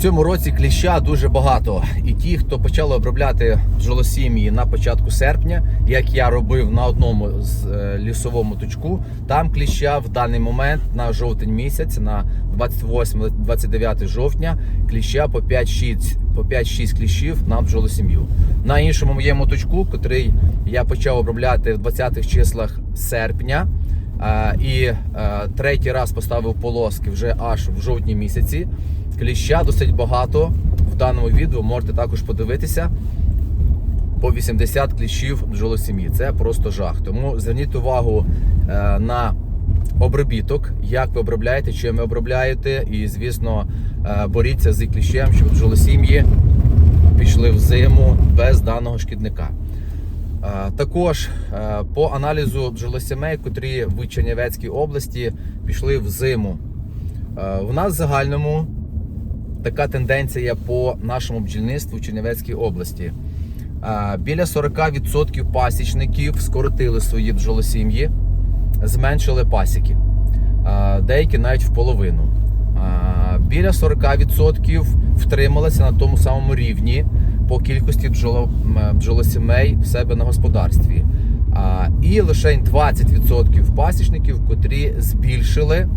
цьому році кліща дуже багато. І ті, хто почали обробляти бджолосім'ї на початку серпня, як я робив на одному з е, лісовому точку, там кліща в даний момент на жовтень місяць, на 28-29 жовтня, кліща по 5-6 по 5-6 кліщів на бджолосім'ю. На іншому моєму точку, котрий я почав обробляти в 20-х числах серпня. Е, І е, третій раз поставив полоски вже аж в жовтні місяці. Кліща досить багато. В даному відео можете також подивитися. По 80 кліщів бджолосім'ї. Це просто жах. Тому зверніть увагу е, на обробіток, як ви обробляєте, чим ви обробляєте. І, звісно, е, боріться з кліщем, щоб бджолосім'ї пішли в зиму без даного шкідника. Е, Також по аналізу бджолосімей, котрі в Чернівецькій області пішли в зиму. У нас в загальному така тенденція по нашому бджільництву в Чернівецькій області. Біля 40% пасічників скоротили свої бджолосім'ї, зменшили пасіки. Деякі навіть в половину. Біля 40% втрималися на тому самому рівні по кількості бджолосімей в себе на господарстві. І лише 20% пасічників, котрі збільшили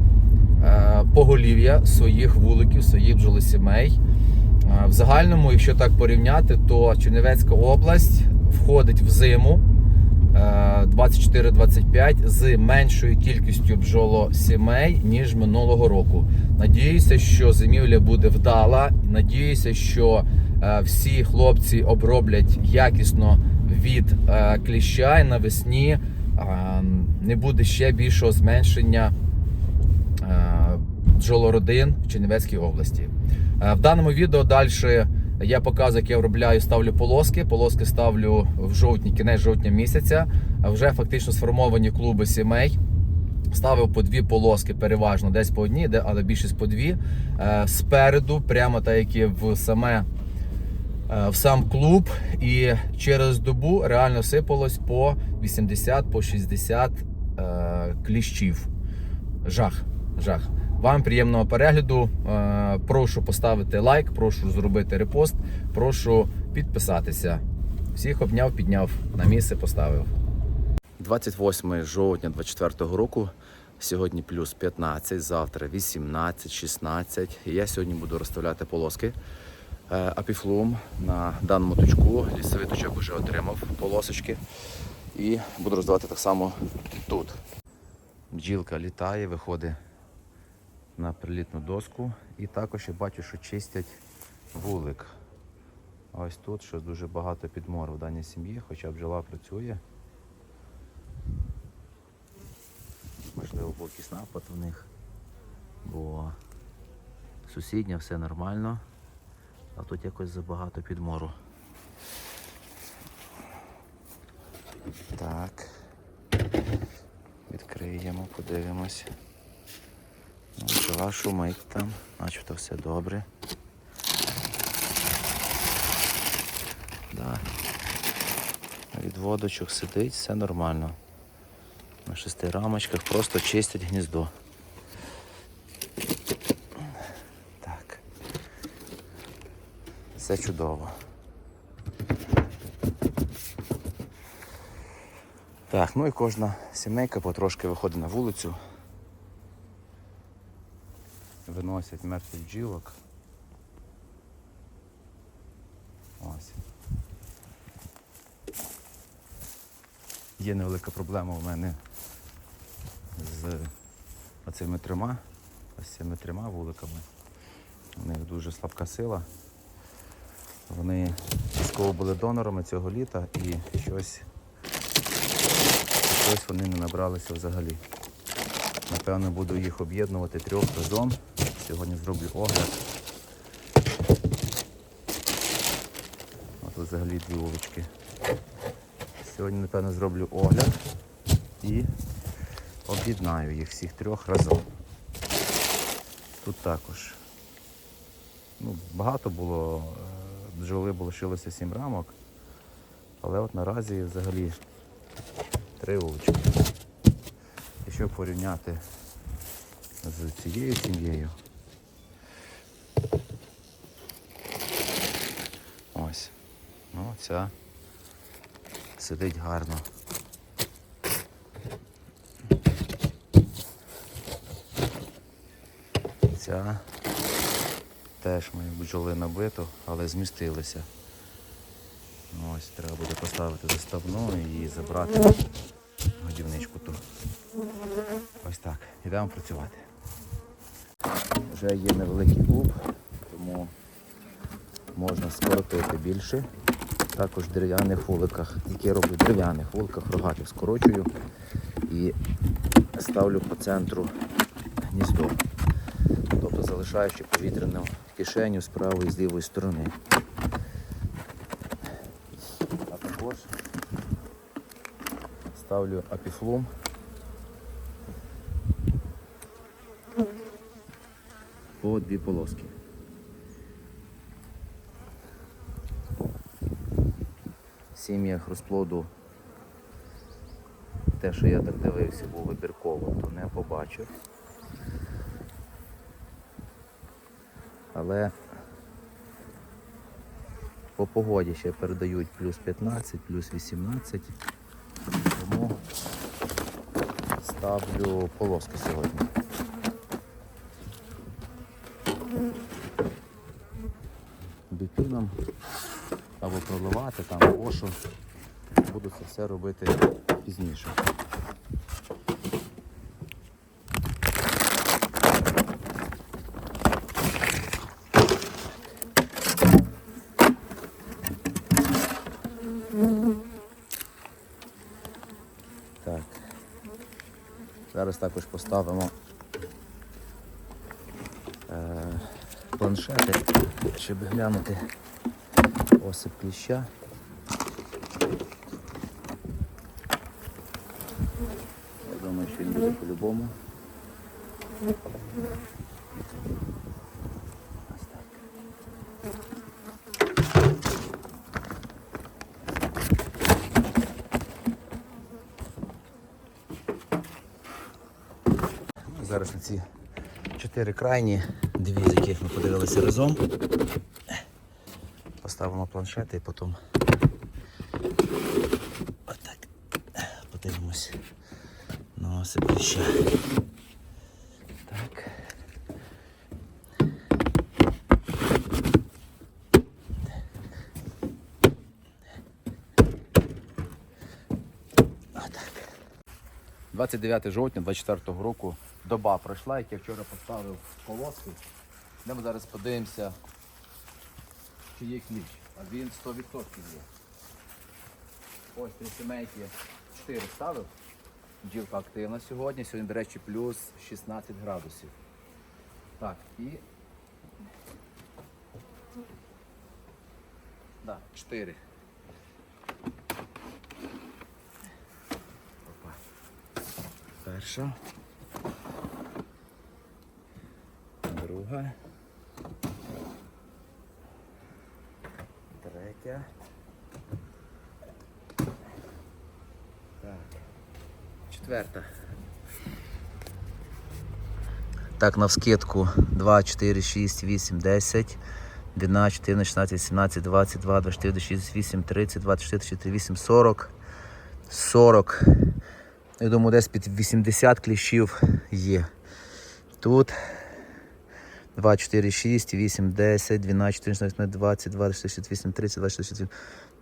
поголів'я своїх вуликів, своїх бджолосімей. Е, В загальному, якщо так порівняти, то Чернівецька область входить в зиму е, 24-25 з меншою кількістю бджолосімей, ніж минулого року. Надіюся, що зимівля буде вдала. Надіюся, що е, всі хлопці оброблять якісно від е, кліща і навесні е, не буде ще більшого зменшення е, бджолородин в Чернівецькій області. Е, В даному відео далі я показую, як я обробляю, ставлю полоски. Полоски ставлю в жовтні, кінець жовтня місяця. Е, Вже фактично сформовані клуби сімей. Ставив по дві полоски, переважно десь по одній, але більшість по дві. Е, Спереду, прямо так як і в саме е, в сам клуб, і через добу реально сипалось по 80 по 60 е, кліщів. Жах. Жах. Вам приємного перегляду. Е, Прошу поставити лайк, прошу зробити репост, прошу підписатися. Всіх обняв, підняв, на місце поставив. 28 жовтня 24 року. Сьогодні плюс 15, завтра 18, 16. І я сьогодні буду розставляти полоски. Е, Апіфлум на даному точку. Лісовий точок вже отримав полосочки. І буду роздавати так само тут. Бджілка літає, виходить на прилітну доску. І також я бачу, що чистять вулик. Ось тут що дуже багато підмор в даній сім'ї, хоча бджола працює. Можливо, був якийсь напад в них, бо сусідня все нормально, а тут якось забагато підмору. Так. Відкриємо, подивимось. Бджола шумить там, начебто все добре. Да. Від водочок сидить, все нормально. На шести рамочках просто чистять гніздо. Так. Все чудово. Так, ну і кожна сімейка потрошки виходить на вулицю. Виносять мертвих бджілок. Ось. Є невелика проблема у мене з оцими трьома, ось цими трьома вуликами. У них дуже слабка сила. Вони частково були донорами цього літа і щось, щось вони не набралися взагалі. Напевно, буду їх об'єднувати трьох разом. Сьогодні зроблю огляд. От взагалі дві вулички. Сьогодні, напевно, зроблю огляд і об'єднаю їх всіх трьох разом. Тут також. Ну, багато було, е, бджоли було лишилося сім рамок, але от наразі взагалі три вулички. Якщо порівняти з цією сім'єю, Ця сидить гарно. Ця теж має бджоли набито, але змістилися. Ось треба буде поставити заставну і забрати годівничку ту. Ось так. Йдемо працювати. Вже є невеликий клуб, тому можна скоротити більше. Також в дерев'яних вуликах, які я роблю в дерев'яних вуликах, рогатих скорочую і ставлю по центру гніздо. Тобто залишаючи повітряну кишеню з правої і з лівої сторони. А також ставлю апіфлум. По дві полоски. Сім'ях розплоду те, що я так дивився, був вибірково, то не побачив. Але по погоді ще передають плюс 15, плюс 18. Тому ставлю полоски сьогодні. Бікіном або проливати там що. Буду це все робити пізніше. Так. Зараз також поставимо е, планшети, щоб глянути осип кліща. Я думаю, що він буде по-любому. Зараз на ці чотири крайні, дві з яких ми подивилися разом. Поставимо планшети і потім отак подивимось на осип ще. Так. Отак. 29 жовтня 24-го року доба пройшла, як я вчора поставив полоски. Йдемо зараз подивимося, чи є кліч. А він 100% є. Ось три сімейки 4 ставив. Бджілка активна сьогодні. Сьогодні, до речі, плюс 16 градусів. Так, і. Да, 4. Опа. Перша. Друга. Так. Четверта. Так, навскидку 2, 4, 6, 8, 10, 12, 14, 16, 17, 22, 24, 26, 8, 30, 24, 24, 8, 40. 40. Я думаю, десь під 80 кліщів є. Тут 2, 4, 6, 8, 10, 12, 14, 15, 20, 26, 8, 30, 26, 8.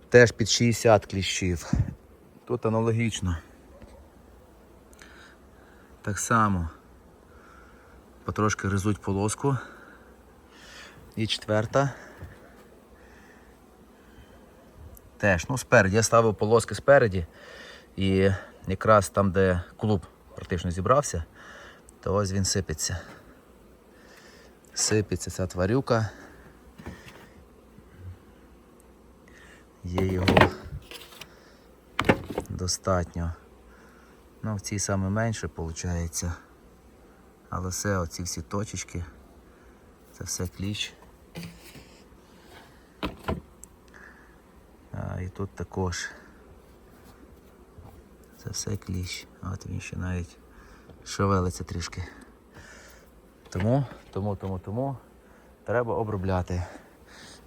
Теж під 60 кліщів. Тут аналогічно. Так само. Потрошки гризуть полоску. І четверта. Теж, ну спереді. Я ставив полоски спереді. І якраз там, де клуб практично зібрався, то ось він сипеться. Сипеться ця тварюка. Є його достатньо. Ну, в цій саме менше виходить. Але все, оці всі точечки, це все кліч. А, і тут також. Це все кліщ. От він ще навіть шевелиться трішки. Тому, тому, тому, тому треба обробляти.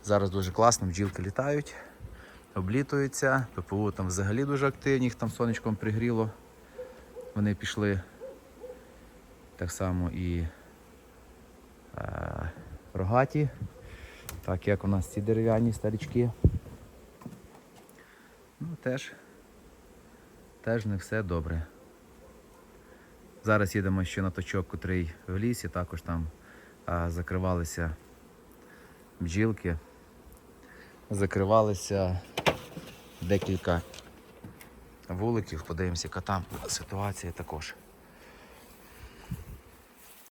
Зараз дуже класно, бджілки літають. облітуються. ППУ там взагалі дуже активні, їх там сонечком пригріло. Вони пішли. Так само і е, рогаті. Так як у нас ці дерев'яні старічки. Ну, теж, теж не все добре. Зараз їдемо ще на точок, котрий в лісі, також там а, закривалися бджілки, закривалися декілька вуликів, подивимося, яка там ситуація також.